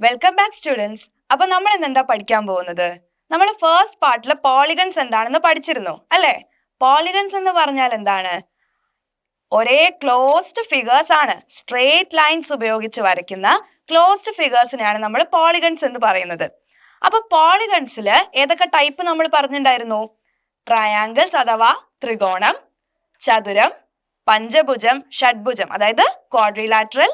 Welcome back students അപ്പൊ നമ്മൾ ഇന്ന് എന്താ പഠിക്കാൻ പോകുന്നത്? നമ്മൾ ഫസ്റ്റ് പാർട്ടിൽ പോളിഗൺസ് എന്താണെന്ന് പഠിച്ചിരുന്നു അല്ലെ? പോളിഗൺസ് എന്ന് പറഞ്ഞാൽ എന്താണ്? ഒരേ ക്ലോസ്ഡ് ഫിഗേഴ്സ് ആണ്. സ്ട്രേറ്റ് ലൈൻസ് ഉപയോഗിച്ച് വരയ്ക്കുന്ന ക്ലോസ്ഡ് ഫിഗേഴ്സിനെയാണ് നമ്മൾ പോളിഗൺസ് എന്ന് പറയുന്നത്. അപ്പൊ പോളിഗൺസിൽ ഏതൊക്കെ ടൈപ്പ് നമ്മൾ പറഞ്ഞിട്ടുണ്ടായിരുന്നു ട്രയാങ്കിൾസ് അഥവാ ത്രികോണം ചതുരം പഞ്ചഭുജം ഷഡ്ഭുജം അതായത് ക്വാഡ്രിലാറ്ററൽ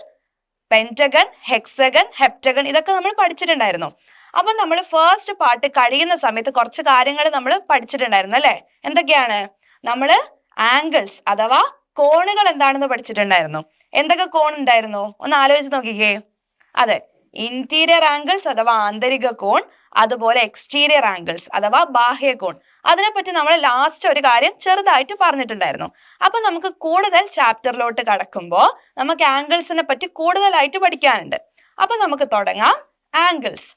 പെന്റഗൺ ഹെക്സഗൺ ഹെപ്റ്റഗൺ ഇതൊക്കെ നമ്മൾ പഠിച്ചിട്ടുണ്ടായിരുന്നു. അപ്പൊ നമ്മൾ ഫസ്റ്റ് പാർട്ട് കഴിയുന്ന സമയത്ത് കുറച്ച് കാര്യങ്ങൾ നമ്മൾ പഠിച്ചിട്ടുണ്ടായിരുന്നു അല്ലെ? എന്തൊക്കെയാണ്? നമ്മൾ ആംഗിൾസ് അഥവാ കോണുകൾ എന്താണെന്ന് പഠിച്ചിട്ടുണ്ടായിരുന്നു. എന്തൊക്കെ കോൺ ഉണ്ടായിരുന്നു? ഒന്ന് ആലോചിച്ച് നോക്കിക്കേ. അതെ ഇന്റീരിയർ ആംഗിൾസ് അഥവാ ആന്തരിക കോൺ അതുപോലെ എക്സ്റ്റീരിയർ ആംഗിൾസ് അഥവാ ബാഹ്യകോൺ. അതിനെപ്പറ്റി നമ്മൾ ലാസ്റ്റ് ഒരു കാര്യം ചെറുതായിട്ട് പറഞ്ഞിട്ടുണ്ടായിരുന്നു. അപ്പൊ നമുക്ക് കൂടുതൽ ചാപ്റ്ററിലോട്ട് കടക്കുമ്പോൾ നമുക്ക് ആംഗിൾസിനെ പറ്റി കൂടുതലായിട്ട് പഠിക്കാനുണ്ട്. അപ്പൊ നമുക്ക് തുടങ്ങാം. ആംഗിൾസ്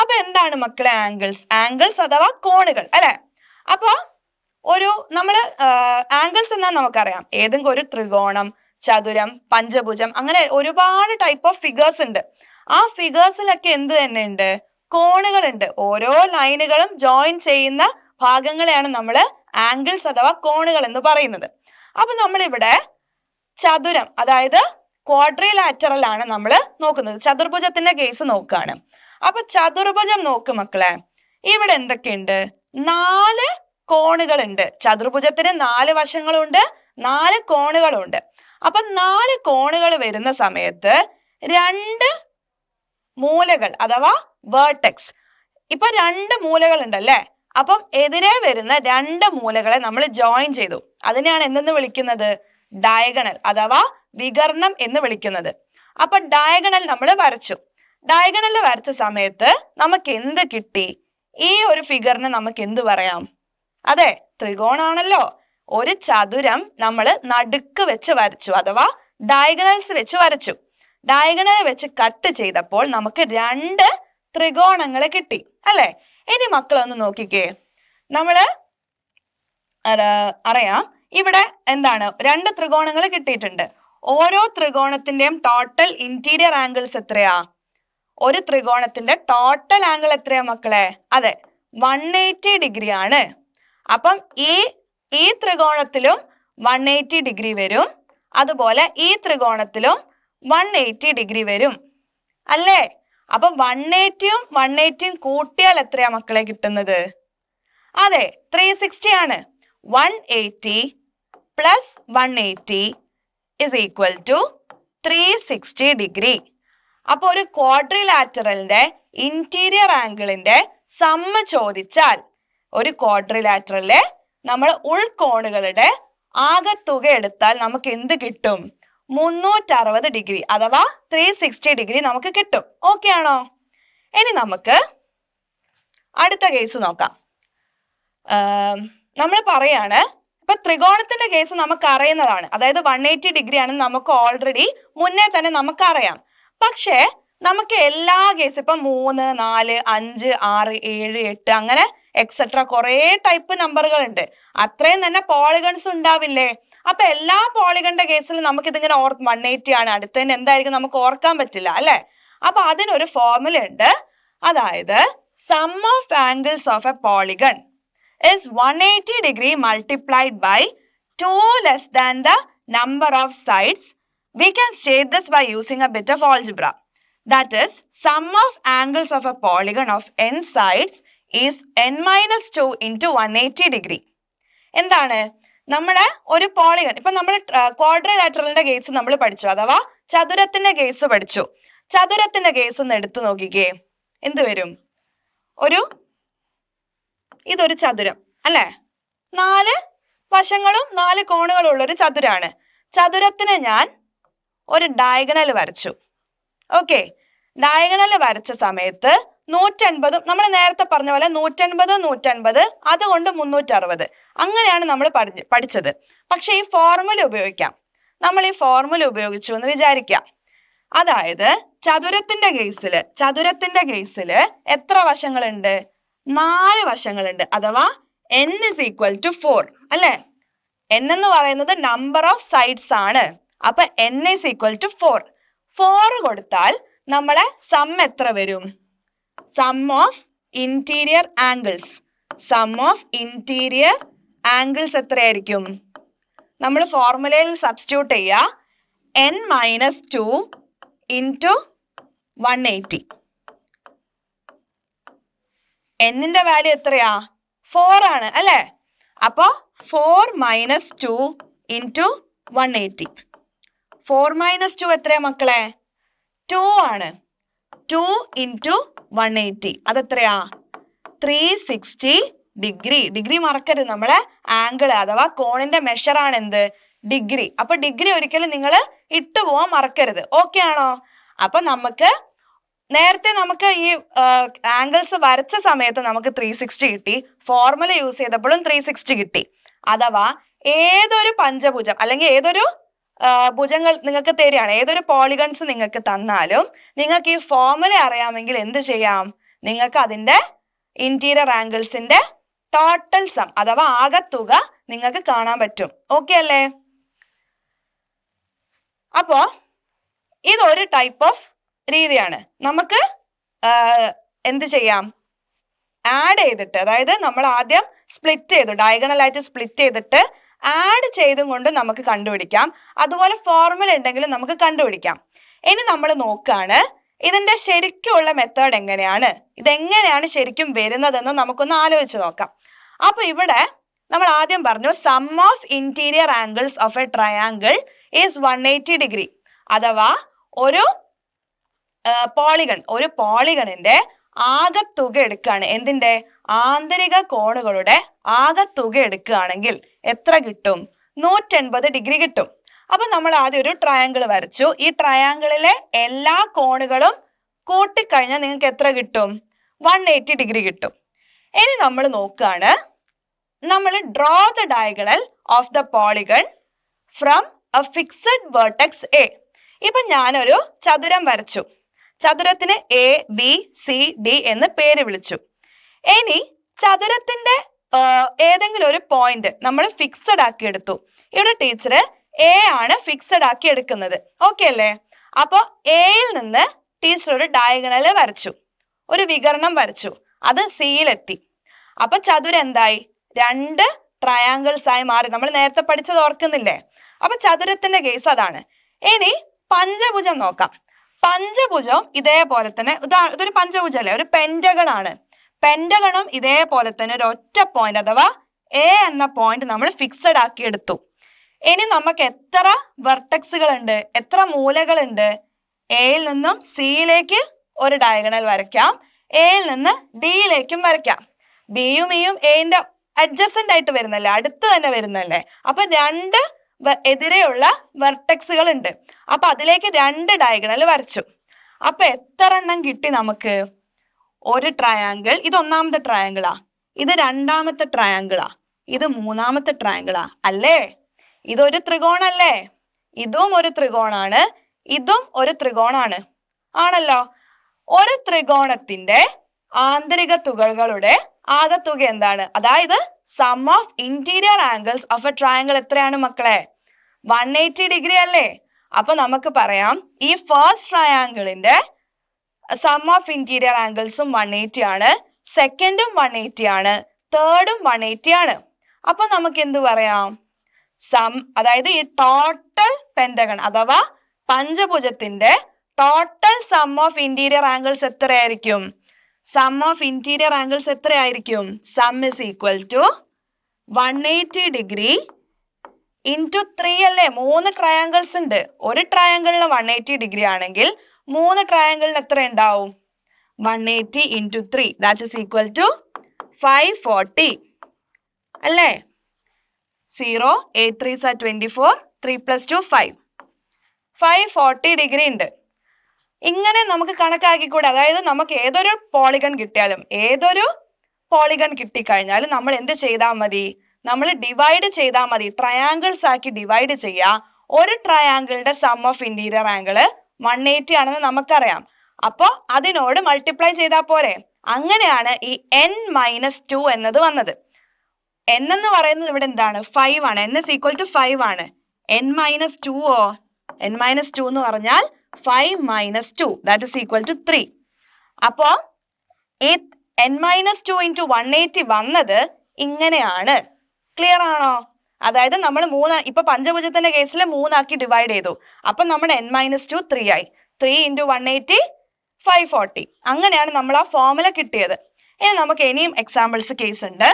അപ്പൊ എന്താണ് മക്കളെ ആംഗിൾസ് ആംഗിൾസ് അഥവാ കോണുകൾ അല്ലെ? അപ്പൊ ഒരു നമ്മൾ ആംഗിൾസ് എന്നാ നമുക്കറിയാം. ഏതെങ്കിലും ഒരു ത്രികോണം ചതുരം പഞ്ചഭുജം അങ്ങനെ ഒരുപാട് ടൈപ്പ് ഓഫ് ഫിഗേഴ്സ് ഉണ്ട്. ആ ഫിഗേഴ്സിലൊക്കെ എന്ത് തന്നെ ഉണ്ട് കോണുകളുണ്ട്. ഓരോ ലൈനുകളും ജോയിൻ ചെയ്യുന്ന ഭാഗങ്ങളെയാണ് നമ്മൾ ആംഗിൾസ് അഥവാ കോണുകൾ എന്ന് പറയുന്നത്. അപ്പൊ നമ്മളിവിടെ ചതുരം അതായത് ക്വാഡ്രിലാറ്ററൽ ആണ് നമ്മൾ നോക്കുന്നത്. ചതുർഭുജത്തിന്റെ കേസ് നോക്കുകയാണ് അപ്പൊ ചതുർഭുജം നോക്ക് മക്കളെ. ഇവിടെ എന്തൊക്കെയുണ്ട്? നാല് കോണുകളുണ്ട്. ചതുർഭുജത്തിന് നാല് വശങ്ങളുണ്ട് നാല് കോണുകളുണ്ട്. അപ്പൊ നാല് കോണുകൾ വരുന്ന സമയത്ത് രണ്ട് മൂലകൾ അഥവാ വേർട്ടെക്സ് ഇപ്പൊ രണ്ട് മൂലകൾ ഉണ്ടല്ലേ അപ്പം എതിരെ വരുന്ന രണ്ട് മൂലകളെ നമ്മൾ ജോയിൻ ചെയ്തു. അതിനെയാണ് എന്തെന്ന് വിളിക്കുന്നത്? ഡയഗണൽ അഥവാ വികർണം എന്ന് വിളിക്കുന്നത്. അപ്പൊ ഡയഗണൽ നമ്മൾ വരച്ചു. ഡയഗണൽ വരച്ച സമയത്ത് നമുക്ക് എന്ത് കിട്ടി? ഈ ഒരു ഫിഗറിന് നമുക്ക് എന്ത് പറയാം? അതെ ത്രികോണാണല്ലോ. ഒരു ചതുരം നമ്മൾ നടുക്ക് വെച്ച് വരച്ചു. അഥവാ ഡയഗണൽസ് വെച്ച് വരച്ചു. ഡയഗണൽ വെച്ച് കട്ട് ചെയ്തപ്പോൾ നമുക്ക് രണ്ട് ത്രികോണങ്ങൾ കിട്ടി അല്ലേ? ഇനി മക്കളൊന്ന് നോക്കിക്കേ. നമ്മൾ അറ- അറിയാം. ഇവിടെ എന്താണ്? രണ്ട് ത്രികോണങ്ങൾ കിട്ടിയിട്ടുണ്ട്. ഓരോ ത്രികോണത്തിന്റെയും ടോട്ടൽ ഇന്റീരിയർ ആംഗിൾസ് എത്രയാ? ഒരു ത്രികോണത്തിന്റെ ടോട്ടൽ ആംഗിൾ എത്രയാ മക്കളെ? അതെ വൺ എയ്റ്റി ഡിഗ്രി ആണ്. അപ്പം ഈ ഈ ത്രികോണത്തിലും വൺ എയ്റ്റി ഡിഗ്രി വരും. അതുപോലെ ഈ ത്രികോണത്തിലും വൺ എയ്റ്റി ഡിഗ്രി വരും. അല്ലേ? അപ്പൊ വൺ എയ്റ്റിയും വൺ എയ്റ്റിയും കൂട്ടിയാൽ എത്രയാ മക്കളെ കിട്ടുന്നത്? അതെ ത്രീ സിക്സ്റ്റി ആണ്. One eighty plus one eighty is equal to three sixty degree അപ്പോൾ ഒരു ക്വാഡ്രിലാറ്ററലിന്റെ ഇന്റീരിയർ ആംഗിളിന്റെ സമ്മ ചോദിച്ചാൽ ഒരു ക്വാഡ്രിലാറ്ററലിലെ നമ്മൾ ഉൾകോണുകളുടെ ആകെ തുക എടുത്താൽ നമുക്ക് എന്ത് കിട്ടും? മുന്നൂറ്ററുപത് ഡിഗ്രി അഥവാ ത്രീ സിക്സ്റ്റി ഡിഗ്രി നമുക്ക് കിട്ടും. ഓക്കെ ആണോ? ഇനി നമുക്ക് അടുത്ത കേസ് നോക്കാം. നമ്മൾ പറയാണ് ഇപ്പൊ ത്രികോണത്തിന്റെ കേസ് നമുക്ക് അറിയുന്നതാണ്. അതായത് വൺ എയ്റ്റി ഡിഗ്രി ആണ് നമുക്ക് ഓൾറെഡി മുന്നേ തന്നെ നമുക്ക് അറിയാം. പക്ഷേ നമുക്ക് എല്ലാ കേസും ഇപ്പൊ മൂന്ന് നാല് അഞ്ച് ആറ് ഏഴ് എട്ട് അങ്ങനെ എക്സെട്ര കുറേ ടൈപ്പ് നമ്പറുകൾ ഉണ്ട് അത്രയും തന്നെ പോളിഗൺസ് ഉണ്ടാവില്ലേ? അപ്പൊ എല്ലാ പോളിഗണിന്റെ കേസിലും നമുക്ക് ഇതിങ്ങനെ ഓർ വൺ എയ്റ്റി ആണ് അടുത്തതിന് എന്തായിരിക്കും നമുക്ക് ഓർക്കാൻ പറ്റില്ല അല്ലെ അപ്പൊ അതിനൊരു ഫോർമുല ഉണ്ട് അതായത് sum of angles of a polygon is 180 degree multiplied by 2 less than the number of sides. We can state this by using a bit of algebra. That is, sum of angles of a polygon of n sides is n minus 2 into 180 degree. എന്താണ് നമ്മുടെ ഒരു polygon ഇപ്പൊ നമ്മൾ ക്വാഡ്രലാറ്ററലിന്റെ case നമ്മൾ പഠിച്ചു അഥവാ ചതുരത്തിന്റെ case പഠിച്ചു. ചതുരത്തിന്റെ കേസ് ഒന്ന് എടുത്തു നോക്കിക്കേ. എന്ത് വരും? ഒരു ഇതൊരു ചതുരം അല്ലെ? നാല് വശങ്ങളും നാല് കോണുകളും ഉള്ള ഒരു ചതുരാണ്. ചതുരത്തിന് ഞാൻ ഒരു ഡയഗണൽ വരച്ചു. ഓക്കെ ഡയഗണൽ വരച്ച സമയത്ത് നൂറ്റൻപതും നമ്മൾ നേരത്തെ പറഞ്ഞ പോലെ നൂറ്റൻപത് നൂറ്റൻപത് അതുകൊണ്ട് മുന്നൂറ്ററുപത്. അങ്ങനെയാണ് നമ്മൾ പഠി പഠിച്ചത്. പക്ഷെ ഈ ഫോർമുല ഉപയോഗിക്കാം. നമ്മൾ ഈ ഫോർമുല ഉപയോഗിച്ചു എന്ന് വിചാരിക്കാം. അതായത് ചതുരത്തിന്റെ കേസിൽ ചതുരത്തിന്റെ കേസിൽ എത്ര വശങ്ങളുണ്ട്? നാല് വശങ്ങളുണ്ട്. അഥവാ N is equal to four അല്ലെ? എൻ എന്ന് പറയുന്നത് നമ്പർ ഓഫ് സൈഡ്സ് ആണ്. അപ്പൊ N is equal to four four കൊടുത്താൽ നമ്മളെ സം എത്ര വരും? Sum of interior angles sum of interior angles എത്രയായിരിക്കും? നമ്മൾ ഫോർമുലയിൽ സബ്സ്റ്റിറ്റ്യൂട്ട് ചെയ്യുക N minus two into one eighty എന്നിന്റെ വാല്യൂ എത്രയാ? ഫോർ ആണ് അല്ലേ? അപ്പോ four minus two into one eighty four minus two എത്രയാ മക്കളെ? ടു ആണ്. ടു ഇന്റു വൺ എയ്റ്റി അതെത്രയാ? ത്രീ സിക്സ്റ്റി ഡിഗ്രി ഡിഗ്രി മറക്കരുത്. നമ്മളെ ആംഗിൾ അഥവാ കോണിന്റെ മെഷർ ആണ് എന്ത്? ഡിഗ്രി അപ്പൊ ഡിഗ്രി ഒരിക്കലും നിങ്ങൾ ഇട്ടു പോവാൻ മറക്കരുത്. ഓക്കെ ആണോ? അപ്പൊ നമുക്ക് നേരത്തെ നമുക്ക് ഈ ആംഗിൾസ് വരച്ച സമയത്ത് നമുക്ക് ത്രീ സിക്സ്റ്റി കിട്ടി. ഫോർമുല യൂസ് ചെയ്തപ്പോഴും ത്രീ സിക്സ്റ്റി കിട്ടി. അഥവാ ഏതൊരു പഞ്ചഭുജം അല്ലെങ്കിൽ ഏതൊരു ഭുജങ്ങൾ നിങ്ങൾക്ക് തരികയാണ്. ഏതൊരു പോളിഗൺസ് നിങ്ങൾക്ക് തന്നാലും നിങ്ങൾക്ക് ഈ ഫോർമുല അറിയാമെങ്കിൽ എന്ത് ചെയ്യാം? നിങ്ങൾക്ക് അതിന്റെ ഇന്റീരിയർ ആംഗിൾസിന്റെ ടോട്ടൽ സം അഥവാ ആകത്തുക നിങ്ങൾക്ക് കാണാൻ പറ്റും. ഓക്കെ അല്ലേ? അപ്പോ ഇതൊരു ടൈപ്പ് ഓഫ് രീതിയാണ്. നമുക്ക് എന്ത് ചെയ്യാം? ആഡ് ചെയ്തിട്ട് അതായത് നമ്മൾ ആദ്യം സ്പ്ലിറ്റ് ചെയ്തു ഡയഗണലായിട്ട് സ്പ്ലിറ്റ് ചെയ്തിട്ട് ആഡ് ചെയ്തും കൊണ്ട് നമുക്ക് കണ്ടുപിടിക്കാം. അതുപോലെ ഫോർമുല ഉണ്ടെങ്കിലും നമുക്ക് കണ്ടുപിടിക്കാം. ഇനി നമ്മൾ നോക്കുകയാണ് ഇതിന്റെ ശരിക്കുള്ള മെത്തേഡ് എങ്ങനെയാണ്? ഇതെങ്ങനെയാണ് ശരിക്കും വരുന്നതെന്ന് നമുക്കൊന്ന് ആലോചിച്ച് നോക്കാം. അപ്പൊ ഇവിടെ നമ്മൾ ആദ്യം പറഞ്ഞു sum of interior angles of a triangle is one eighty degree അഥവാ ഒരു പോളിഗൺ ഒരു പോളിഗണിന്റെ ആകത്തുക എടുക്കുകയാണ്. എന്തിന്റെ? ആന്തരിക കോണുകളുടെ ആകത്തുക എടുക്കുകയാണെങ്കിൽ എത്ര കിട്ടും? നൂറ്റൻപത് ഡിഗ്രി കിട്ടും. അപ്പൊ നമ്മൾ ആദ്യം ഒരു ട്രയാങ്കിൾ വരച്ചു. ഈ ട്രയാങ്കിളിലെ എല്ലാ കോണുകളും കൂട്ടിക്കഴിഞ്ഞാൽ നിങ്ങൾക്ക് എത്ര കിട്ടും? വൺ എയ്റ്റി ഡിഗ്രി കിട്ടും. ഇനി നമ്മൾ നോക്കുകയാണ് നമ്മൾ draw the diagonal of the polygon from a fixed vertex A ഇപ്പൊ ഞാനൊരു ചതുരം വരച്ചു. ചതുരത്തിന് എ ബി സി ഡി എന്ന് പേര് വിളിച്ചു. ഇനി ചതുരത്തിന്റെ ഏതെങ്കിലും ഒരു പോയിന്റ് നമ്മൾ ഫിക്സഡ് ആക്കി എടുത്തു. ഇവിടെ ടീച്ചർ എ ആണ് ഫിക്സഡ് ആക്കി എടുക്കുന്നത്. ഓക്കെ അല്ലേ? അപ്പോ എയിൽ നിന്ന് ടീച്ചർ ഒരു ഡയഗണൽ വരച്ചു. ഒരു വികരണം വരച്ചു. അത് സിയിലെത്തി അപ്പൊ ചതുരം എന്തായി? രണ്ട് ട്രയാങ്കിൾസ് ആയി മാറി. നമ്മൾ നേരത്തെ പഠിച്ചത് ഓർക്കുന്നില്ലേ? അപ്പൊ ചതുരത്തിന്റെ കേസ് അതാണ്. ഇനി പഞ്ചഭുജം നോക്കാം. പഞ്ചഭുജം ഇതേപോലെ തന്നെ ഇതാ ഇതൊരു പഞ്ചഭുജം അല്ലേ ഒരു പെന്റഗൺ ആണ്. പെന്റഗണും ഇതേപോലെ തന്നെ ഒരു ഒറ്റ പോയിന്റ് അഥവാ എ എന്ന പോയിന്റ് നമ്മൾ ഫിക്സഡ് ആക്കി എടുത്തു. ഇനി നമുക്ക് എത്ര വെർട്ടക്സുകൾ ഉണ്ട് എത്ര മൂലകളുണ്ട്? എയിൽ നിന്നും സിയിലേക്ക് ഒരു ഡയഗണൽ വരയ്ക്കാം. എയിൽ നിന്ന് ഡിയിലേക്കും വരയ്ക്കാം. ബിയും ഇയും എന്റെ അഡ്ജസ്റ്റന്റ് ആയിട്ട് വരുന്നല്ലേ? അടുത്ത് തന്നെ വരുന്നല്ലേ? അപ്പൊ രണ്ട് എതിരെയുള്ള വെർട്ടക്സുകൾ ഉണ്ട്. അപ്പൊ അതിലേക്ക് രണ്ട് ഡയഗണൽ വരച്ചു. അപ്പൊ എത്ര എണ്ണം കിട്ടി നമുക്ക്? ഒരു ട്രയാങ്കിൾ ഇത് ഒന്നാമത്തെ ട്രയാങ്കിളാ ഇത് രണ്ടാമത്തെ ട്രയാങ്കിളാ ഇത് മൂന്നാമത്തെ ട്രയാങ്കിളാ അല്ലേ? ഇതൊരു ത്രികോണല്ലേ? ഇതും ഒരു ത്രികോണാണ്. ഇതും ഒരു ത്രികോണാണ്. ആണല്ലോ? ഒരു ത്രികോണത്തിന്റെ ആന്തരിക തുകകളുടെ ആകത്തുക എന്താണ്? അതായത് sum of interior angles of a triangle എത്രയാണ് മക്കളെ? വൺ എയ്റ്റി ഡിഗ്രി അല്ലേ? അപ്പൊ നമുക്ക് പറയാം ഈ ഫസ്റ്റ് ട്രയാങ്കിളിന്റെ സം ഓഫ് ഇന്റീരിയർ ആംഗിൾസും വൺ എയ്റ്റി ആണ് സെക്കൻഡും വൺ എയ്റ്റി ആണ് തേർഡും വൺ എയ്റ്റി ആണ്. അപ്പൊ നമുക്ക് എന്ത് പറയാം? സം അതായത് ഈ ടോട്ടൽ പെന്തഗൺ അഥവാ പഞ്ചഭുജത്തിന്റെ total sum of interior angles എത്രയായിരിക്കും? സം ഓഫ് ഇന്റീരിയർ ആംഗിൾസ് എത്രയായിരിക്കും? Sum is equal to one eighty degree into three അല്ലേ? മൂന്ന് ട്രയാങ്കിൾസ് ഉണ്ട്. ഒരു ട്രയാങ്കിളിന് വൺ എയ്റ്റി ഡിഗ്രി ആണെങ്കിൽ മൂന്ന് ട്രയാങ്കിളിന് എത്ര ഉണ്ടാവും? One eighty into three that is equal to five forty അല്ലേ? Zero eight three so twenty four three plus two five five forty degree ഉണ്ട്. ഇങ്ങനെ നമുക്ക് കണക്കാക്കിക്കൂടെ? അതായത് നമുക്ക് ഏതൊരു പോളിഗൺ കിട്ടിയാലും ഏതൊരു പോളിഗൺ കിട്ടിക്കഴിഞ്ഞാലും നമ്മൾ എന്ത് ചെയ്താൽ മതി? നമ്മൾ ഡിവൈഡ് ചെയ്താൽ മതി. ട്രയാങ്കിൾസ് ആക്കി ഡിവൈഡ് ചെയ്യുക ഒരു ട്രയാങ്കിളിന്റെ sum of interior angle one eighty ആണെന്ന് നമുക്കറിയാം. അപ്പോൾ അതിനോട് മൾട്ടിപ്ലൈ ചെയ്താൽ പോരെ. അങ്ങനെയാണ് ഈ എൻ മൈനസ് ടു എന്നത് വന്നത്. എൻ എന്ന് പറയുന്നത് ഇവിടെ എന്താണ്? ഫൈവ് ആണ്. N is equal to five ആണ്. N minus two oh? N minus two എന്ന് പറഞ്ഞാൽ five minus two that is equal to three അപ്പോൾ ഈ N minus two into one eighty വന്നത് ഇങ്ങനെയാണ്. ക്ലിയർ ആണോ? അതായത് നമ്മൾ മൂന്ന് ഇപ്പൊ പഞ്ചഭുജത്തിന്റെ കേസിൽ മൂന്നാക്കി ഡിവൈഡ് ചെയ്തു. അപ്പൊ നമ്മുടെ എൻ മൈനസ് ടു ത്രീ ആയി. Three into one eighty five forty അങ്ങനെയാണ് നമ്മൾ ആ ഫോർമുല കിട്ടിയത്. ഇനി നമുക്ക് ഇനിയും എക്സാമ്പിൾസ് കേസ് ഉണ്ട്.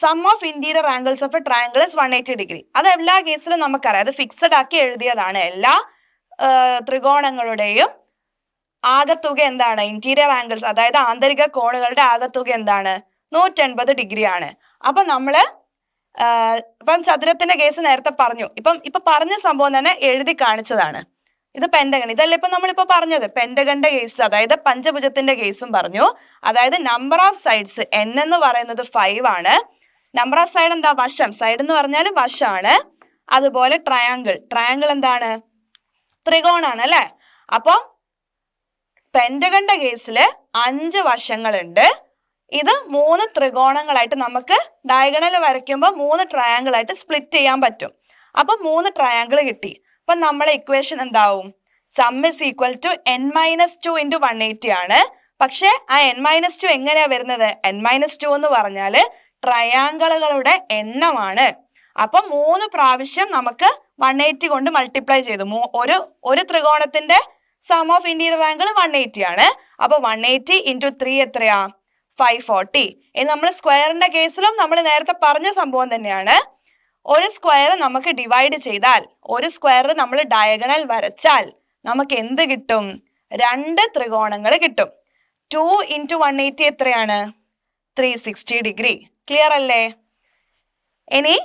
Sum of interior angles of a triangle one eighty degree അത് എല്ലാ കേസിലും നമുക്കറിയാം. അത് ഫിക്സഡ് ആക്കി എഴുതിയതാണ്. എല്ലാ ത്രികോണങ്ങളുടെയും ആകത്തുക എന്താണ്? ഇന്റീരിയർ ആംഗിൾസ് അതായത് ആന്തരിക കോണുകളുടെ ആകത്തുക എന്താണ്? നൂറ്റൻപത് ഡിഗ്രി ആണ്. അപ്പൊ നമ്മൾ ഇപ്പം ചതുരത്തിന്റെ കേസ് നേരത്തെ പറഞ്ഞു. ഇപ്പം ഇപ്പൊ പറഞ്ഞ സംഭവം തന്നെ എഴുതി കാണിച്ചതാണ്. ഇത് പെൻഡഗൺ ഇതല്ല ഇപ്പൊ നമ്മളിപ്പോ പറഞ്ഞത്? പെൻഡഗന്റെ കേസ് അതായത് പഞ്ചഭുജത്തിന്റെ കേസും പറഞ്ഞു. അതായത് നമ്പർ ഓഫ് സൈഡ്സ് എൻ എന്ന് പറയുന്നത് ഫൈവ് ആണ്. നമ്പർ ഓഫ് സൈഡ് എന്താ? വശം. സൈഡ് എന്ന് പറഞ്ഞാൽ വശമാണ് അതുപോലെ ട്രയാങ്കിൾ ട്രയാങ്കിൾ എന്താണ്? ത്രികോണാണ് അല്ലെ? അപ്പൊ പെൻഡഗന്റെ കേസിൽ അഞ്ച് വശങ്ങളുണ്ട്. ഇത് മൂന്ന് ത്രികോണങ്ങളായിട്ട് നമുക്ക് ഡയഗണൽ വരയ്ക്കുമ്പോൾ മൂന്ന് ട്രയാങ്കിൾ ആയിട്ട് സ്പ്ലിറ്റ് ചെയ്യാൻ പറ്റും. അപ്പൊ മൂന്ന് ട്രയാങ്കിൾ കിട്ടി. അപ്പൊ നമ്മുടെ ഇക്വേഷൻ എന്താവും? Sum is equal to N minus two into one eighty ആണ്. പക്ഷെ ആ എൻ മൈനസ് ടു എങ്ങനെയാ വരുന്നത്? എൻ മൈനസ് ടു എന്ന് പറഞ്ഞാൽ ട്രയാങ്കിളുകളുടെ എണ്ണമാണ്. അപ്പൊ മൂന്ന് പ്രാവശ്യം നമുക്ക് വൺ എയ്റ്റി കൊണ്ട് മൾട്ടിപ്ലൈ ചെയ്തു. ഒരു ഒരു ത്രികോണത്തിന്റെ sum of interior angle one eighty ആണ്. അപ്പൊ വൺ എയ്റ്റി ഇന്റു ത്രീ എത്രയാ? ഫൈവ് ഫോർട്ടി ഇനി നമ്മൾ സ്ക്വയറിന്റെ കേസിലും നമ്മൾ നേരത്തെ പറഞ്ഞ സംഭവം തന്നെയാണ്. ഒരു സ്ക്വയർ നമുക്ക് ഡിവൈഡ് ചെയ്താൽ ഒരു സ്ക്വയർ നമ്മൾ ഡയഗണൽ വരച്ചാൽ നമുക്ക് എന്ത് കിട്ടും? രണ്ട് ത്രികോണങ്ങൾ കിട്ടും. ടു ഇന്റു വൺ എയ്റ്റി എത്രയാണ്? ത്രീ സിക്സ്റ്റി ഡിഗ്രി ക്ലിയർ അല്ലേ? ഇനി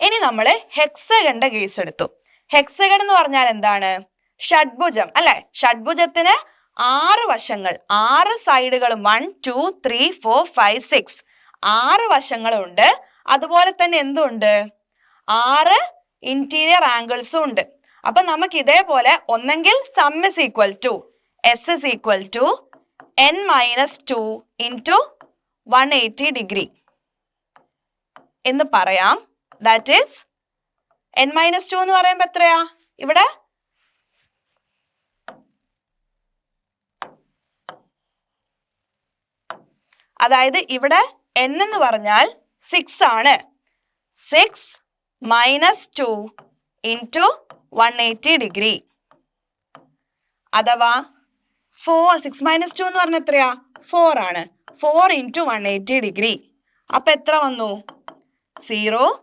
ഇനി നമ്മൾ ഹെക്സഗന്റെ കേസ് എടുത്തു. ഹെക്സഗൺ എന്ന് പറഞ്ഞാൽ എന്താണ്? ഷഡ്ഭുജം. അല്ലെ? ഷഡ്ഭുജത്തിന് ആറ് വശങ്ങൾ. ആറ് സൈഡുകൾ one two three four five six ആറ് വശങ്ങളുണ്ട്. അതുപോലെ തന്നെ എന്തുണ്ട്? ആറ് ഇന്റീരിയർ ആംഗിൾസും ഉണ്ട്. അപ്പൊ നമുക്ക് ഇതേപോലെ ഒന്നെങ്കിൽ sum is equal to S is equal to N minus two into one eighty degree എന്ന് പറയാം. That is N minus two എന്ന് പറയുമ്പോ എത്രയാ? ഇവിടെ അതായത് ഇവിടെ എൻ എന്ന് പറഞ്ഞാൽ സിക്സ് ആണ്. Six minus two into one eighty degree അഥവാ ഫോർ സിക്സ് മൈനസ് ടു എന്ന് പറഞ്ഞാൽ എത്രയാ? ഫോർ ആണ്. Four into one eighty degree അപ്പം എത്ര വന്നു? Zero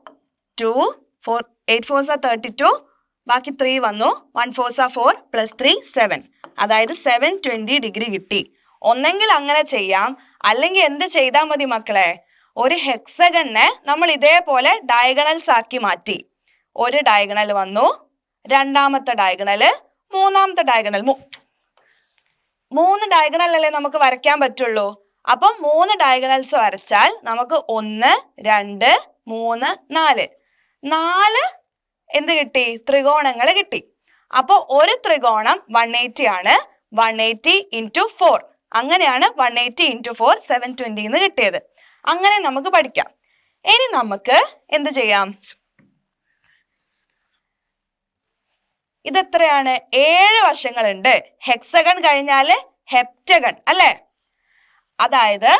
two four eight fours thirty two ബാക്കി ത്രീ വന്നു. One fours four plus three seven അതായത് സെവൻ ട്വന്റി ഡിഗ്രി കിട്ടി. ഒന്നെങ്കിൽ അങ്ങനെ ചെയ്യാം. അല്ലെങ്കിൽ എന്ത് ചെയ്താൽ മതി മക്കളെ? ഒരു ഹെക്സഗണിനെ നമ്മൾ ഇതേപോലെ ഡയഗണൽസ് ആക്കി മാറ്റി. ഒരു ഡയഗണൽ വന്നു. രണ്ടാമത്തെ ഡയഗണൽ മൂന്നാമത്തെ ഡയഗണൽ മൂന്ന് ഡയഗണൽ അല്ലേ നമുക്ക് വരയ്ക്കാൻ പറ്റുള്ളൂ? അപ്പം മൂന്ന് ഡയഗണൽസ് വരച്ചാൽ നമുക്ക് ഒന്ന് രണ്ട് മൂന്ന് നാല്. നാല് എന്ത് കിട്ടി? ത്രികോണങ്ങൾ കിട്ടി. അപ്പോൾ ഒരു ത്രികോണം വൺ എയ്റ്റി ആണ്. വൺ എയ്റ്റി ഇന്റു ഫോർ അങ്ങനെയാണ് one eighty into four seven twenty എന്ന് കിട്ടിയത്. അങ്ങനെ നമുക്ക് പഠിക്കാം. ഇനി നമുക്ക് എന്ത് ചെയ്യാം? ഇതെത്രയാണ്? ഏഴ് വശങ്ങളുണ്ട്. ഹെക്സഗൺ കഴിഞ്ഞാൽ ഹെപ്റ്റഗൺ അല്ലേ? അതായത്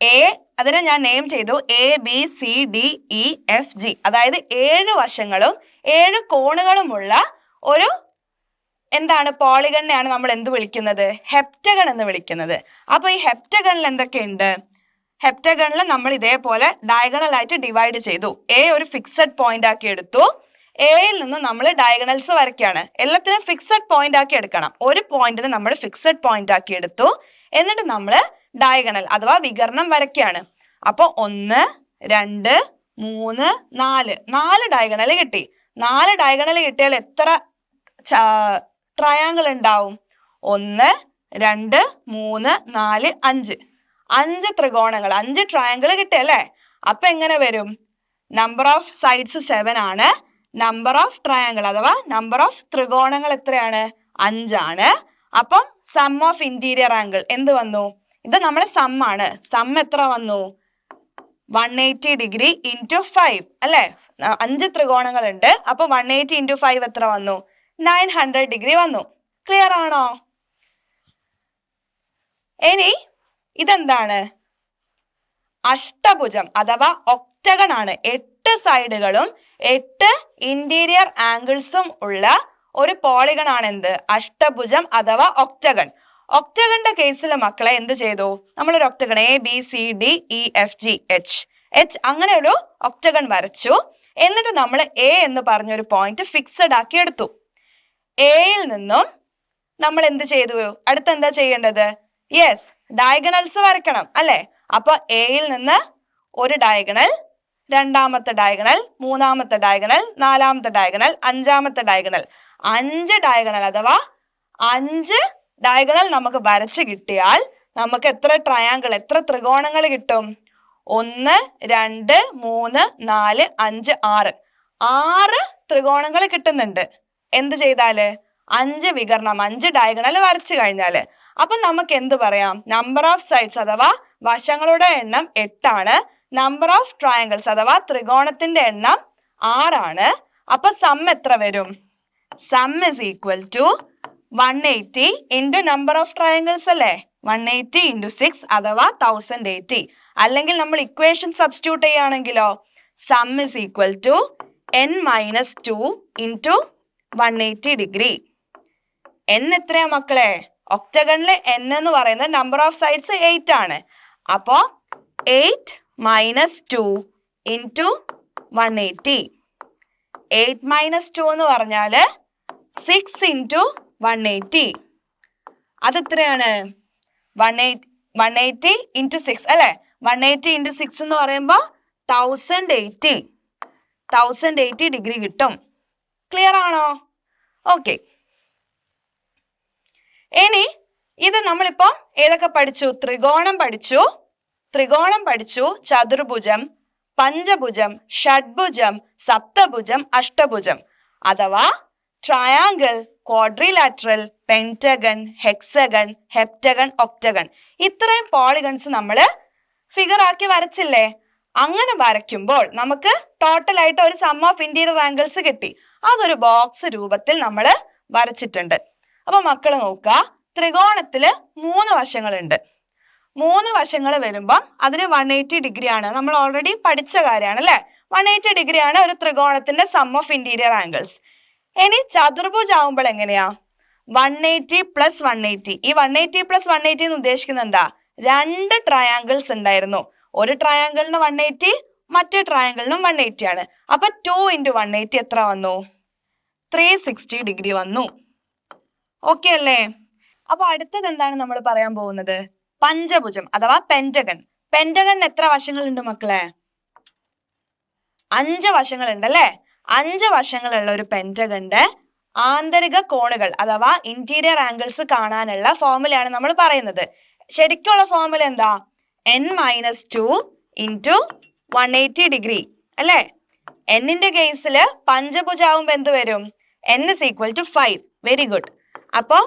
എ അതിനെ ഞാൻ നെയിം ചെയ്തു A B C D E F G അതായത് ഏഴ് വശങ്ങളും ഏഴ് കോണുകളുമുള്ള ഒരു എന്താണ് പോളിഗണിനെയാണ് നമ്മൾ എന്ത് വിളിക്കുന്നത്? ഹെപ്റ്റഗൺ എന്ന് വിളിക്കുന്നത്. അപ്പൊ ഈ ഹെപ്റ്റഗണിൽ എന്തൊക്കെയുണ്ട്? ഹെപ്റ്റഗണിൽ നമ്മൾ ഇതേപോലെ ഡയഗണൽ ആയിട്ട് ഡിവൈഡ് ചെയ്തു. എ ഒരു ഫിക്സഡ് പോയിന്റ് ആക്കി എടുത്തു. എയിൽ നിന്ന് നമ്മൾ ഡയഗണൽസ് വരയ്ക്കുകയാണ്. എല്ലാത്തിനും ഫിക്സഡ് പോയിന്റ് ആക്കി എടുക്കണം. ഒരു പോയിന്റിന് നമ്മൾ ഫിക്സഡ് പോയിന്റ് ആക്കി എടുത്തു. എന്നിട്ട് നമ്മൾ ഡയഗണൽ അഥവാ വികരണം വരയ്ക്കാണ്. അപ്പൊ ഒന്ന് രണ്ട് മൂന്ന് നാല്. നാല് ഡയഗണൽ കിട്ടി. നാല് ഡയഗണൽ കിട്ടിയാൽ എത്ര ട്രയാങ്കിൾ ഉണ്ടാവും? ഒന്ന് രണ്ട് മൂന്ന് നാല് അഞ്ച്. അഞ്ച് ത്രികോണങ്ങൾ അഞ്ച് ട്രയാങ്കിൾ കിട്ടി അല്ലേ? അപ്പൊ എങ്ങനെ വരും? നമ്പർ ഓഫ് സൈഡ്സ് സെവൻ ആണ്. നമ്പർ ഓഫ് ട്രയാങ്കിൾ അഥവാ നമ്പർ ഓഫ് ത്രികോണങ്ങൾ എത്രയാണ്? അഞ്ചാണ്. അപ്പം സം ഓഫ് ഇന്റീരിയർ ആംഗിൾ എന്ത് വന്നു? ഇത് നമ്മളെ സം ആണ്. സം എത്ര വന്നു? One eighty degree into five അല്ലേ? അഞ്ച് ത്രികോണങ്ങളുണ്ട്. അപ്പൊ വൺ എയ്റ്റി ഇന്റു ഫൈവ് എത്ര വന്നു? നയൻ ഹൺഡ്രഡ് ഡിഗ്രി വന്നു. ക്ലിയർ ആണോ? ഇനി ഇതെന്താണ്? അഷ്ടഭുജം അഥവാ ഒക്ടഗൺ ആണ്. എട്ട് സൈഡുകളും എട്ട് ഇന്റീരിയർ ആംഗിൾസും ഉള്ള ഒരു പോളിഗൺ ആണ് എന്ത് അഷ്ടഭുജം അഥവാ ഒക്ടഗൺ ഒക്ടഗണിന്റെ കേസിലെ മക്കളെ എന്ത് ചെയ്തു? നമ്മളൊരു octagon A B C D E F G H H അങ്ങനെ ഒരു ഒക്ടഗൺ വരച്ചു. എന്നിട്ട് നമ്മൾ എ എന്ന് പറഞ്ഞൊരു പോയിന്റ് ഫിക്സഡ് ആക്കി എടുത്തു. എയിൽ നിന്നും നമ്മൾ എന്ത് ചെയ്തു? അടുത്ത് എന്താ ചെയ്യേണ്ടത്? യെസ് ഡയഗണൽസ് വരക്കണം അല്ലെ? അപ്പൊ എയിൽ നിന്ന് ഒരു ഡയഗണൽ രണ്ടാമത്തെ ഡയഗണൽ മൂന്നാമത്തെ ഡയഗണൽ നാലാമത്തെ ഡയഗണൽ അഞ്ചാമത്തെ ഡയഗണൽ അഞ്ച് ഡയഗണൽ അഥവാ അഞ്ച് ഡയഗണൽ നമുക്ക് വരച്ച് കിട്ടിയാൽ നമുക്ക് എത്ര ട്രയാങ്കിൾ എത്ര ത്രികോണങ്ങൾ കിട്ടും? ഒന്ന് രണ്ട് മൂന്ന് നാല് അഞ്ച് ആറ്. ആറ് ത്രികോണങ്ങൾ കിട്ടുന്നുണ്ട്. എന്ത് ചെയ്താൽ? അഞ്ച് വികരണം അഞ്ച് ഡയഗണൽ വരച്ചു കഴിഞ്ഞാൽ. അപ്പൊ നമുക്ക് എന്ത് പറയാം? നമ്പർ ഓഫ് സൈഡ്സ് അഥവാ വശങ്ങളുടെ എണ്ണം എട്ടാണ്. നമ്പർ ഓഫ് ട്രയാങ്കിൾസ് അഥവാ ത്രികോണത്തിന്റെ എണ്ണം ആറാണ്. അപ്പൊ സം എത്ര വരും? Sum is equal to one eighty into number of triangles അല്ലേ? വൺ എയ്റ്റി ഇന്റു സിക്സ് അഥവാ തൗസൻഡ് എയ്റ്റി അല്ലെങ്കിൽ നമ്മൾ equation substitute ചെയ്യുകയാണെങ്കിലോ? Sum is equal to N minus two into one eighty degree N എത്രയാ മക്കളെ? ഒക്ടഗണിലെ N എന്ന് പറയുന്നത് number of sides eight ആണ്. അപ്പോ eight minus two into one eighty eight minus two എന്ന് പറഞ്ഞാൽ six into one eighty അതെത്രയാണ്? One eight one eighty into six അല്ലേ? One eighty into six എന്ന് പറയുമ്പോൾ thousand eighty thousand eighty degree കിട്ടും. Clear ആണോ? Okay ഇനി ഇത് നമ്മളിപ്പോൾ ഏതൊക്കെ പഠിച്ചു? ത്രികോണം പഠിച്ചു. ത്രികോണം പഠിച്ചു. ചതുർഭുജം പഞ്ചഭുജം ഷഡ്ഭുജം സപ്തഭുജം അഷ്ടഭുജം. അഥവാ triangle quadrilateral pentagon hexagon heptagon octagon ഇത്രയും പോളിഗൺസ് നമ്മൾ ഫിഗർ ആക്കി വരച്ചില്ലേ? അങ്ങനെ വരയ്ക്കുമ്പോൾ നമുക്ക് ടോട്ടലായിട്ട് ഒരു സം ഓഫ് ഇന്റീരിയർ ആംഗിൾസ് കിട്ടി. അതൊരു ബോക്സ് രൂപത്തിൽ നമ്മൾ വരച്ചിട്ടുണ്ട്. അപ്പൊ മക്കൾ നോക്കുക ത്രികോണത്തിൽ മൂന്ന് വശങ്ങളുണ്ട്. മൂന്ന് വശങ്ങൾ വരുമ്പം അതിന് വൺ എയ്റ്റി ഡിഗ്രി ആണ്. നമ്മൾ ഓൾറെഡി പഠിച്ച കാര്യമാണ് അല്ലെ വൺ എയ്റ്റി ഡിഗ്രി ആണ് ഒരു ത്രികോണത്തിന്റെ സം ഓഫ് ഇന്റീരിയർ ആംഗിൾസ് ഇനി ചതുർഭുജ് ആവുമ്പോൾ എങ്ങനെയാ? One eighty plus one eighty ഈ one eighty plus one eighty എന്ന് ഉദ്ദേശിക്കുന്നത് എന്താ? രണ്ട് ട്രയാങ്കിൾസ് ഉണ്ടായിരുന്നു. ഒരു ട്രയാങ്കിളിന് വൺ എയ്റ്റി മറ്റേ ട്രയാങ്കിളിനും വൺ എയ്റ്റി ആണ്. അപ്പൊ ടു ഇന്റു വൺ എയ്റ്റി എത്ര വന്നു? ത്രീ സിക്സ്റ്റി ഡിഗ്രി വന്നു. ഓക്കെ അല്ലേ? അപ്പൊ അടുത്തത് എന്താണ് നമ്മൾ പറയാൻ പോകുന്നത്? പഞ്ചഭുജം അഥവാ പെന്റഗൺ പെന്റഗണിന് എത്ര വശങ്ങളുണ്ട് മക്കളെ? അഞ്ച് വശങ്ങളുണ്ട് അല്ലേ? അഞ്ച് വശങ്ങളുള്ള ഒരു പെന്റഗന്റെ ആന്തരിക കോണുകൾ അഥവാ ഇന്റീരിയർ ആംഗിൾസ് കാണാനുള്ള ഫോർമുലയാണ് നമ്മൾ പറയുന്നത്. ശരിക്കുള്ള ഫോർമുല എന്താ? N minus two into one eighty degree അല്ലേ? എന്നിന്റെ കേസിൽ പഞ്ചഭുജാവുമ്പോ എന്ത് വരും? N is equal to five very good അപ്പോൾ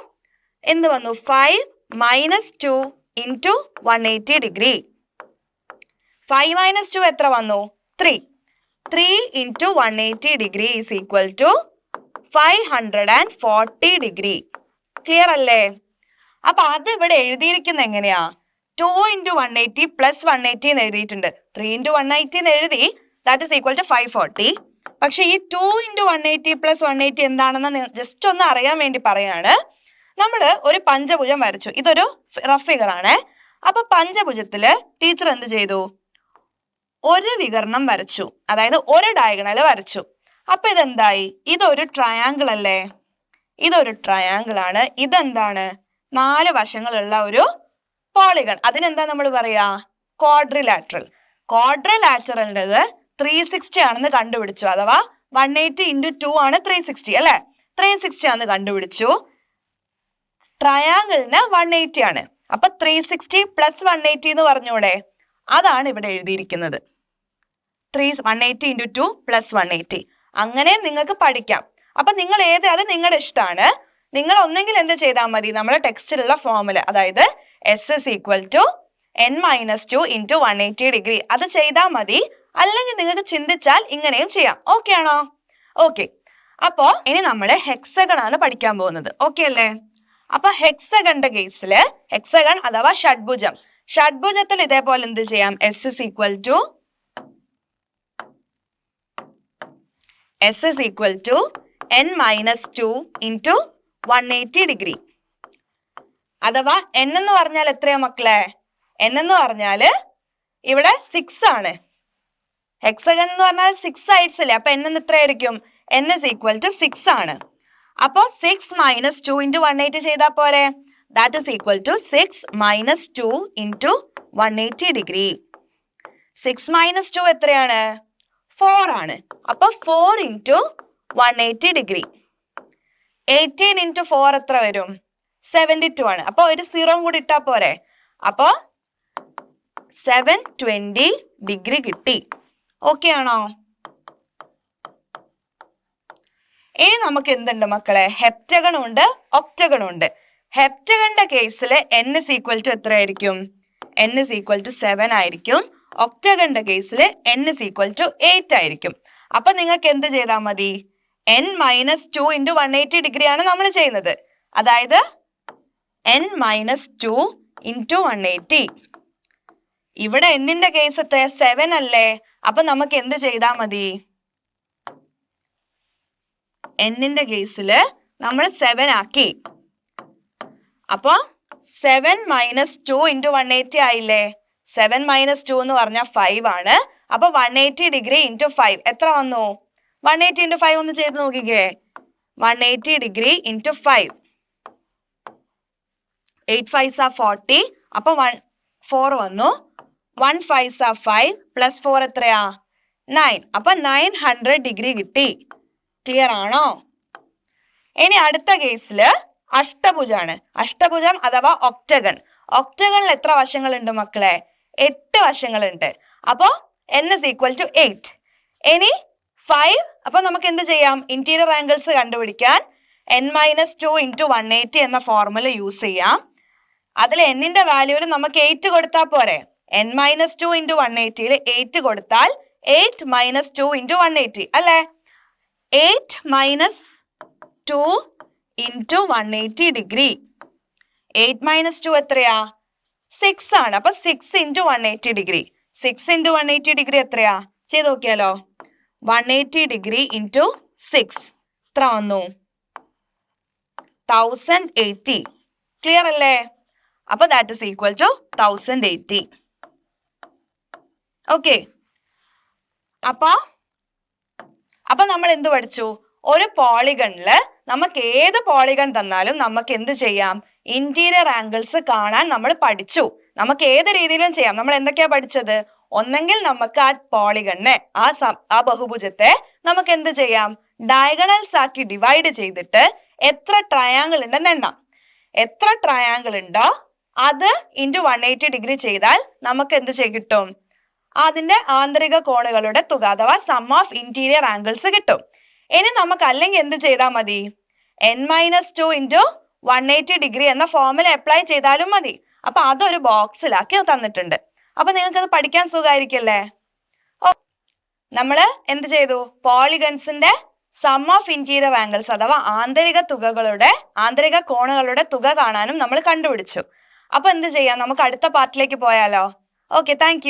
എന്ത് വന്നു? Five minus two into one eighty degree five minus two എത്ര വന്നു? Three three into one eighty degree is equal to five hundred and forty degree clear അല്ലേ? അപ്പൊ അത് ഇവിടെ എഴുതിയിരിക്കുന്നത് എങ്ങനെയാ? Two into one eighty plus one eighty എന്ന് എഴുതിയിട്ടുണ്ട്. ത്രീ ഇന്റു വൺ എയ്റ്റി എന്ന് എഴുതി that is equal to five forty പക്ഷെ ഈ two into one eighty plus one eighty എന്താണെന്ന് ജസ്റ്റ് ഒന്ന് അറിയാൻ വേണ്ടി പറയാണ്. നമ്മൾ ഒരു പഞ്ചഭുജം വരച്ചു. ഇതൊരു റഫ് ഫിഗർ ആണ്. അപ്പൊ പഞ്ചഭുജത്തിൽ ടീച്ചർ എന്ത് ചെയ്തു? ഒരു വികരണം വരച്ചു. അതായത് ഒരു ഡയഗണൽ വരച്ചു. അപ്പൊ ഇതെന്തായി? ഇതൊരു ട്രയാങ്കിൾ അല്ലേ? ഇതൊരു ട്രയാങ്കിൾ ആണ്. ഇതെന്താണ്? നാല് വശങ്ങളുള്ള ഒരു പോളിഗൺ അതിനെന്താ നമ്മൾ പറയാ? ക്വാഡ്രിലാറ്ററൽ ക്വാഡ്രിലാറ്ററലിന്റെത് ത്രീ സിക്സ്റ്റി ആണെന്ന് കണ്ടുപിടിച്ചു. അഥവാ വൺ എയ്റ്റി ഇന്റു ടു ആണ് ത്രീ സിക്സ്റ്റി അല്ലെ? ത്രീ സിക്സ്റ്റി ആണെന്ന് കണ്ടുപിടിച്ചു. ട്രയാങ്കിളിന് വൺ എയ്റ്റി ആണ്. അപ്പൊ three sixty plus one eighty എന്ന് പറഞ്ഞൂടെ? അതാണ് ഇവിടെ എഴുതിയിരിക്കുന്നത്. Three one eighty into two plus one eighty അങ്ങനെ നിങ്ങൾക്ക് പഠിക്കാം. അപ്പൊ നിങ്ങൾ ഏത് അത് നിങ്ങളുടെ ഇഷ്ടമാണ് നിങ്ങൾ ഒന്നെങ്കിൽ എന്ത് ചെയ്താൽ മതി? നമ്മുടെ ടെക്സ്റ്റിലുള്ള ഫോമുല അതായത് S is equal to N minus two into one eighty degree അത് ചെയ്താൽ മതി. അല്ലെങ്കിൽ നിങ്ങൾക്ക് ചിന്തിച്ചാൽ ഇങ്ങനെയും ചെയ്യാം. ഓക്കെ ആണോ? ഓക്കെ അപ്പോൾ ഇനി നമ്മൾ ഹെക്സഗൺ ആണ് പഠിക്കാൻ പോകുന്നത്. ഓക്കെ അല്ലേ? അപ്പൊ ഹെക്സഗണിന്റെ കേസിൽ ഹെക്സഗൺ അഥവാ ഷഡ്ഭുജം. ഷഡ്ഭുജത്തിൽ ഇതേപോലെ എന്ത് ചെയ്യാം? S is equal to S is equal to N minus two into one eighty degree അഥവാ എൻ എന്ന് പറഞ്ഞാൽ എത്രയാ മക്കളെ? എൻ എന്ന് പറഞ്ഞാൽ ഇവിടെ സിക്സ് ആണ്. ഹെക്സഗൺ എന്ന് പറഞ്ഞാൽ സിക്സ് സൈഡ്സ് അല്ലേ? അപ്പൊ എൻ എന്ന് എത്രയായിരിക്കും? N is equal to six ആണ്. അപ്പോൾ six minus two into one eighty ചെയ്താൽ പോരെ? That is equal to six minus two into one eighty degree six minus two എത്രയാണ്? ഫോർ ആണ്. അപ്പൊ four into one eighty degree eighteen into four എത്ര വരും? Seventy two ആണ്. അപ്പൊ ഒരു സീറോ കൂടി ഇട്ടാ പോരെ. അപ്പൊ സെവൻ ട്വന്റി ഡിഗ്രി കിട്ടി. ഓക്കെ ആണോ? ഇനി നമുക്ക് എന്തുണ്ട് മക്കളെ? ഹെപ്റ്റഗണും ഉണ്ട് ഒക്ടഗണും ഉണ്ട്. ഹെപ്റ്റഗണിന്റെ കേസിൽ എൻ ഇസ് ഈക്വൽ ടു എത്രയായിരിക്കും? N is equal to seven ആയിരിക്കും. ഒക്ടഗണിന്റെ കേസിൽ N is equal to eight ആയിരിക്കും. അപ്പൊ നിങ്ങൾക്ക് എന്ത് ചെയ്താൽ മതി? N minus two into one eighty degree ആണ് നമ്മൾ ചെയ്യുന്നത്. അതായത് N minus two into one eighty ഇവിടെ എന്നിന്റെ കേസ് എത്ര സെവൻ അല്ലേ? അപ്പൊ നമുക്ക് എന്ത് ചെയ്താൽ മതി? എന്നിന്റെ കേസിൽ നമ്മൾ സെവൻ ആക്കി. അപ്പൊ seven minus two into one eighty ആയില്ലേ? സെവൻ മൈനസ് ടു എന്ന് പറഞ്ഞാൽ ഫൈവ് ആണ്. അപ്പൊ one eighty degree into five എത്ര വന്നു? വൺ എയ്റ്റി ഇന്റു ഫൈവ് ഒന്ന് ചെയ്ത് നോക്കിക്കേ. One eighty degree into five eight five സാ ഫോർട്ടി അപ്പൊ വൺ ഫോർ വന്നു. വൺ ഫൈവ് സാ ഫൈവ് പ്ലസ് ഫോർ എത്രയാ? നയൻ അപ്പൊ നയൻ ഹൺഡ്രഡ് ഡിഗ്രി കിട്ടി. ക്ലിയർ ആണോ? ഇനി അടുത്ത കേസിൽ അഷ്ടഭുജാണ്. അഷ്ടഭുജം അഥവാ ഒക്ടഗൺ ഒക്ടഗണിൽ എത്ര വശങ്ങളുണ്ട് മക്കളെ? എട്ട് വശങ്ങളുണ്ട്. അപ്പോ n is equal to eight ഇനി ഫൈവ് അപ്പൊ നമുക്ക് എന്ത് ചെയ്യാം? ഇന്റീരിയർ ആംഗിൾസ് കണ്ടുപിടിക്കാൻ n minus two into one eighty എന്ന ഫോർമുല യൂസ് ചെയ്യാം. അതിൽ എന്നിന്റെ വാല്യൂവിൽ നമുക്ക് എയ്റ്റ് കൊടുത്താൽ പോരെ? N minus two into one എയ്റ്റിയിൽ eight കൊടുത്താൽ eight minus two into one eighty അല്ലേ? Eight minus two into one eighty degree eight minus two എത്രയാ? സിക്സ് ആണ്. അപ്പൊ six into one eighty degree six into one eighty degree എത്രയാ? ചെയ്ത് നോക്കിയാലോ. One eighty degree into six എത്ര വന്നു. Thousand eighty clear അല്ലേ? അപ്പൊ that is equal to thousand eighty okay അപ്പൊ? അപ്പൊ നമ്മൾ എന്ത് പഠിച്ചു? ഒരു പോളിഗണിൽ നമുക്ക് ഏത് പോളിഗൺ തന്നാലും നമുക്ക് എന്ത് ചെയ്യാം? ഇന്റീരിയർ ആംഗിൾസ് കാണാൻ നമ്മൾ പഠിച്ചു. നമുക്ക് ഏത് രീതിയിലും ചെയ്യാം. നമ്മൾ എന്തൊക്കെയാ പഠിച്ചത്? ഒന്നെങ്കിൽ നമുക്ക് ആ പോളിഗണ്ണെ ആ ആ ബഹുഭുജത്തെ നമുക്ക് എന്ത് ചെയ്യാം? ഡയഗണൽസ് ആക്കി ഡിവൈഡ് ചെയ്തിട്ട് എത്ര ട്രയാങ്കിൾ ഉണ്ടെന്ന് എണ്ണാം. എത്ര ട്രയാങ്കിൾ ഉണ്ടോ അത് ഇന്റു വൺ എയ്റ്റി ഡിഗ്രി ചെയ്താൽ നമുക്ക് എന്ത് കിട്ടും? അതിന്റെ ആന്തരിക കോണുകളുടെ തുക അഥവാ സം ഓഫ് ഇന്റീരിയർ ആംഗിൾസ് കിട്ടും. ഇനി നമുക്ക് അല്ലെങ്കിൽ എന്ത് ചെയ്താൽ മതി? N minus two into one eighty degree എന്ന ഫോമിൽ അപ്ലൈ ചെയ്താലും മതി. അപ്പൊ അതൊരു ബോക്സിലാക്കി തന്നിട്ടുണ്ട്. അപ്പൊ നിങ്ങൾക്ക് അത് പഠിക്കാൻ സുഖമായിരിക്കല്ലേ നമ്മൾ എന്ത് ചെയ്തു? പോളിഗൺസിന്റെ സം ഓഫ് ഇന്റീരിയർ ആംഗിൾസ് അഥവാ ആന്തരിക തുകകളുടെ ആന്തരിക കോണുകളുടെ തുക കാണാനും നമ്മൾ കണ്ടുപിടിച്ചു. അപ്പൊ എന്ത് ചെയ്യാം? നമുക്ക് അടുത്ത പാർട്ടിലേക്ക് പോയാലോ? Okay thank